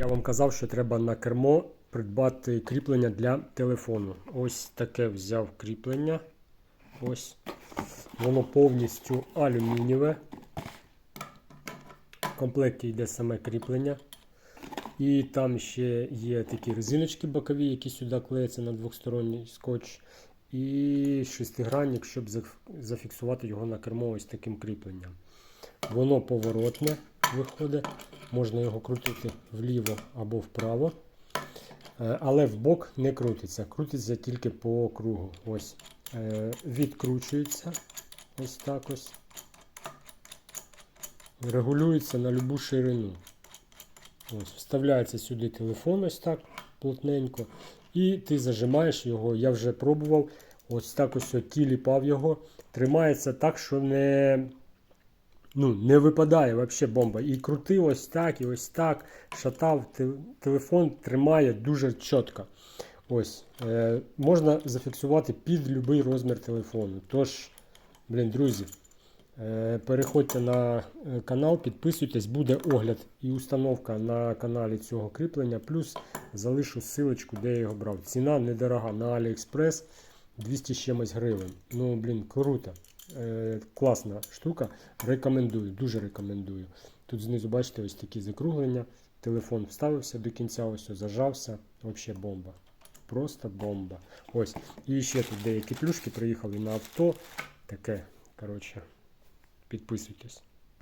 Я вам казав, що треба на кермо придбати кріплення для телефону. Ось таке взяв кріплення. Ось. Воно повністю алюмінієве. В комплекті йде саме кріплення. І там ще є такі резиночки бокові, які сюди клеяться на двосторонній скотч. І шестигранник, щоб зафіксувати його на кермо ось таким кріпленням. Воно поворотне виходить, можна його крутити вліво або вправо. Е, Але в бок не крутиться, крутиться тільки по кругу. Ось. Е, Відкручується. Ось так ось. Регулюється на любу ширину. Ось, вставляється сюди телефон ось так плотненько. І ти зажимаєш його. Я вже пробував. Ось так ось тіліпав його. Тримається так, що не, ну, не випадає взагалі бомба. І крутив ось так, і ось так. Шатав. Телефон тримає дуже чітко. Ось. Е, можна зафіксувати під будь-який розмір телефону. Тож, блін, друзі. Е, Переходьте на е, канал, підписуйтесь, буде огляд і установка на каналі цього кріплення. Плюс залишу ссылочку, де я його брав. Ціна недорога на AliExpress 200 з чимось гривень. Ну, блін, круто. Е, класна штука. Рекомендую, дуже рекомендую. Тут знизу, бачите, ось такі закруглення. Телефон вставився до кінця, ось зажався. Взагалі бомба. Просто бомба. Ось. І ще тут деякі плюшки приїхали на авто. Таке, коротше. Підписуйтесь.